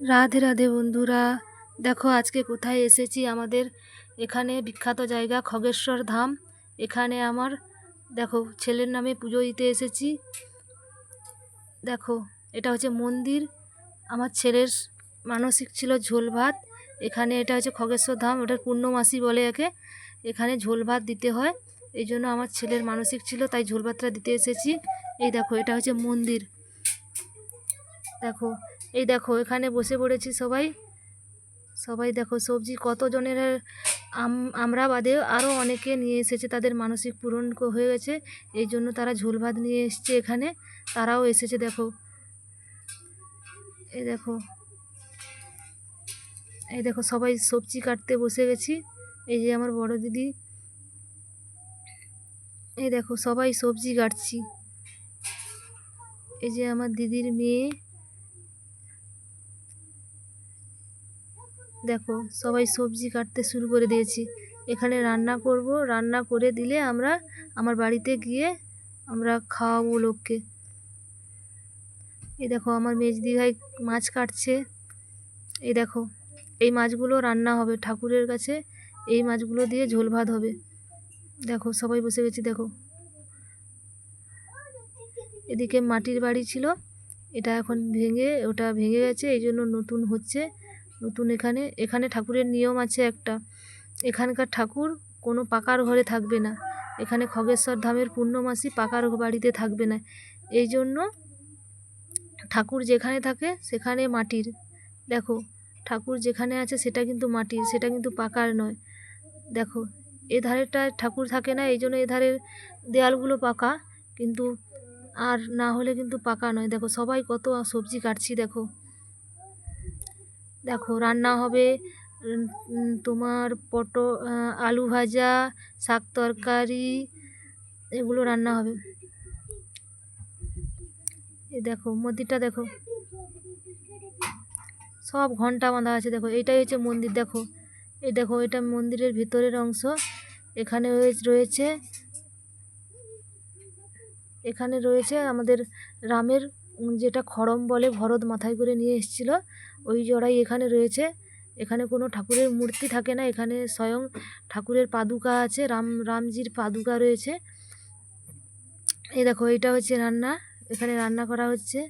রাধে রাধে বন্ধুরা। দেখো, আজকে কোথায় এসেছি আমাদের? এখানে বিখ্যাত জায়গা খগেশ্বর ধাম। এখানে আমার, দেখো, ছেলের নামে পুজো দিতে এসেছি। দেখো, এটা হচ্ছে মন্দির। আমার ছেলের মানসিক ছিল ঝোল ভাত। এখানে এটা হচ্ছে খগেশ্বর ধাম, ওটার পূর্ণমাসি বলে একে। এখানে ঝোল ভাত দিতে হয়। এই জন্য আমার ছেলের মানসিক ছিল, তাই ঝোল ভাতটা দিতে এসেছি। এই দেখো, এটা হচ্ছে মন্দির। দেখো এই দেখো, এখানে বসে পড়েছি সবাই। সবাই দেখো, সবজি কতজনের, আম- আমরা বাদে আরও অনেকে নিয়ে এসেছে, তাদের মানসিক পূরণ হয়ে গেছে। এই জন্য তারা ঝোল ভাত নিয়ে এসছে এখানে, তারাও এসেছে দেখো। এই দেখো এই দেখো, সবাই সবজি কাটতে বসে গেছি। এই যে আমার বড় দিদি। এই দেখো, সবাই সবজি কাটছি। এই যে আমার দিদির মেয়ে। দেখো, সবাই সবজি কাটতে শুরু করে দিয়েছি। এখানে রান্না করব। রান্না করে দিলে আমরা, আমার বাড়িতে গিয়ে আমরা খাওয়াবো লোককে। এই দেখো, আমার মেজদি ভাই মাছ কাটছে। এই দেখো, এই মাছগুলো রান্না হবে ঠাকুরের কাছে। এই মাছগুলো দিয়ে ঝোল ভাত হবে। দেখো, সবাই বসে গেছি, দেখো। এদিকে মাটির বাড়ি ছিল। এটা এখন ভেঙে, ওটা ভেঙে গেছে এই জন্য নতুন হচ্ছে। নতুন এখানে এখানে ঠাকুরের নিয়ম আছে একটা। এখানকার ঠাকুর কোনো পাকার ঘরে থাকবে না। এখানে খগেশ্বর ধামের পূর্ণমাসী পাকার বাড়িতে থাকবে না। এই জন্য ঠাকুর যেখানে থাকে সেখানে মাটির। দেখো, ঠাকুর যেখানে আছে সেটা কিন্তু মাটির, সেটা কিন্তু পাকার নয়। দেখো, এ ঠাকুর থাকে না, এই জন্য এধারের দেয়ালগুলো পাকা, কিন্তু আর না হলে কিন্তু পাকা নয়। দেখো, সবাই কত সবজি কাটছি, দেখো। দেখো রান্না হবে তোমার পটো আলু ভাজা, শাক তরকারি, এগুলো রান্না হবে। এই দেখো মন্দিরটা দেখো। সব ঘণ্টা বাঁধা আছে দেখো, এটাই হচ্ছে মন্দির দেখো। এই দেখো এটা মন্দিরের ভিতরের অংশ, এখানে রয়েছে এখানে রয়েছে আমাদের রামের যেটা খড়ম বলে ভরত মাথায় করে নিয়ে এসেছিল, ওই জড়াই এখানে রয়েছে। এখানে কোনো ঠাকুরের মূর্তি থাকে না, এখানে স্বয়ং ঠাকুরের পাদুকা আছে, রাম, রামজির পাদুকা রয়েছে। এই দেখো, এইটা হচ্ছে রান্না, এখানে রান্না করা হচ্ছে।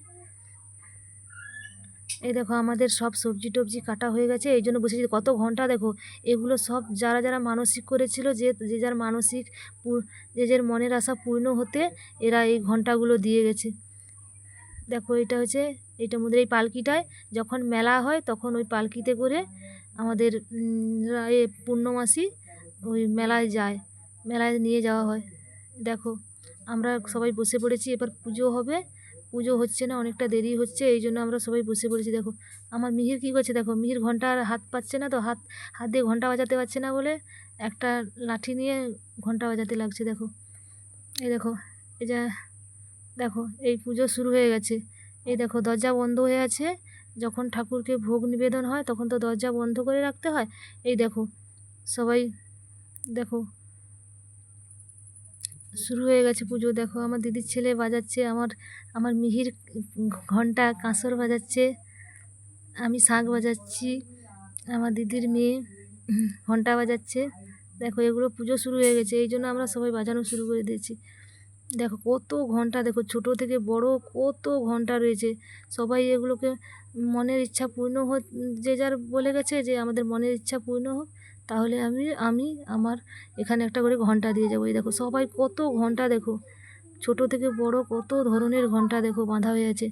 এই দেখো, আমাদের সব সবজি টবজি কাটা হয়ে গেছে, এই জন্য বসেছি। কত ঘণ্টা দেখো, এগুলো সব যারা যারা মানসিক করেছিল, যে যে যার মানসিক যে যার মনের আশা পূর্ণ হতে, এরা এই ঘন্টাগুলো দিয়ে গেছে। দেখো এটা হচ্ছে এইটার মধ্যে এই পালকিটায় যখন মেলা হয় তখন ওই পালকিতে করে আমাদের এ পূর্ণমাসী ওই মেলায় যায়, মেলায় নিয়ে যাওয়া হয়। দেখো, আমরা সবাই বসে পড়েছি, এবার পুজো হবে। পুজো হচ্ছে না, অনেকটা দেরি হচ্ছে, এই জন্য আমরা সবাই বসে পড়েছি। দেখো, আমার মিহির কী করছে দেখো, মিহির ঘণ্টা আর হাত পাচ্ছে না তো, হাত হাত দিয়ে ঘণ্টা বাজাতে পারছে না বলে একটা লাঠি নিয়ে ঘণ্টা বাজাতে লাগছে। দেখো, এই দেখো, এই যা দেখো, এই পুজো শুরু হয়ে গেছে। এই দেখো, দরজা বন্ধ হয়ে আছে। যখন ঠাকুরকে ভোগ নিবেদন হয়, তখন তো দরজা বন্ধ করে রাখতে হয়। এই দেখো, সবাই দেখো, শুরু হয়ে গেছে পুজো। দেখো, আমার দিদির ছেলে বাজাচ্ছে, আমার আমার মিহির ঘণ্টা কাঁসর বাজাচ্ছে, আমি শাঁখ বাজাচ্ছি, আমার দিদির মেয়ে ঘণ্টা বাজাচ্ছে। দেখো, এগুলো পুজো শুরু হয়ে গেছে। এই জন্য আমরা সবাই বাজানো শুরু করে দিয়েছি। দেখো কত ঘণ্টা, দেখো ছোট থেকে বড় কত ঘণ্টা রয়েছে। সবাই এগুলোকে মনের ইচ্ছা পূর্ণ হোক, যে যার বলে গেছে যে আমাদের মনের ইচ্ছা পূর্ণ হোক, তাহলে আমি আমি আমার এখানে একটা করে ঘণ্টা দিয়ে যাব। এই দেখো সবাই কত ঘণ্টা, দেখো ছোট থেকে বড় কত ধরনের ঘণ্টা, দেখো বাঁধা হয়ে আছে।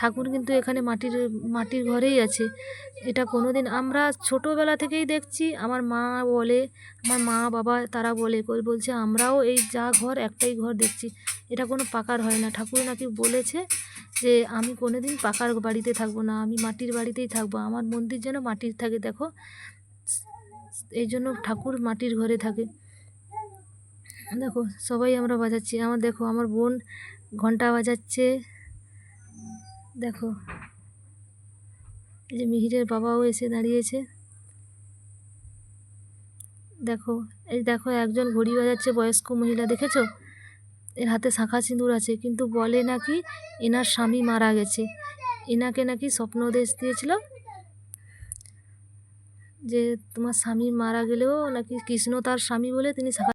ঠাকুর কিন্তু এখানে মাটির মাটির ঘরেই আছে। এটা কোনো দিন আমরা ছোটোবেলা থেকেই দেখছি, আমার মা বলে, আমার মা, বাবা তারা বলে বলছে, আমরাও এই যা ঘর, একটাই ঘর দেখছি। এটা কোনো পাকার হয় না। ঠাকুর নাকি বলেছে যে, আমি কোনো দিন পাকার বাড়িতে থাকব না, আমি মাটির বাড়িতেই থাকব। আমার মন্দির যেন মাটির থাকে, দেখো। এই জন্য ঠাকুর মাটির ঘরে থাকে। দেখো, সবাই আমরা বাজাচ্ছি। আমার দেখো, আমার বোন ঘণ্টা বাজাচ্ছে। দেখো, এই যে মিহিরের বাবাও এসে দাঁড়িয়েছে। দেখো, এই দেখো একজন ঘড়ি বাজাচ্ছে, বয়স্ক মহিলা, দেখেছ? এর হাতে শাঁখা সিঁদুর আছে, কিন্তু বলে নাকি এনার স্বামী মারা গেছে। এনাকে নাকি স্বপ্নদেশ দিয়েছিল যে তোমার স্বামী মারা গেলেও নাকি কৃষ্ণ তার স্বামী বলে তিনি সাক্ষাৎ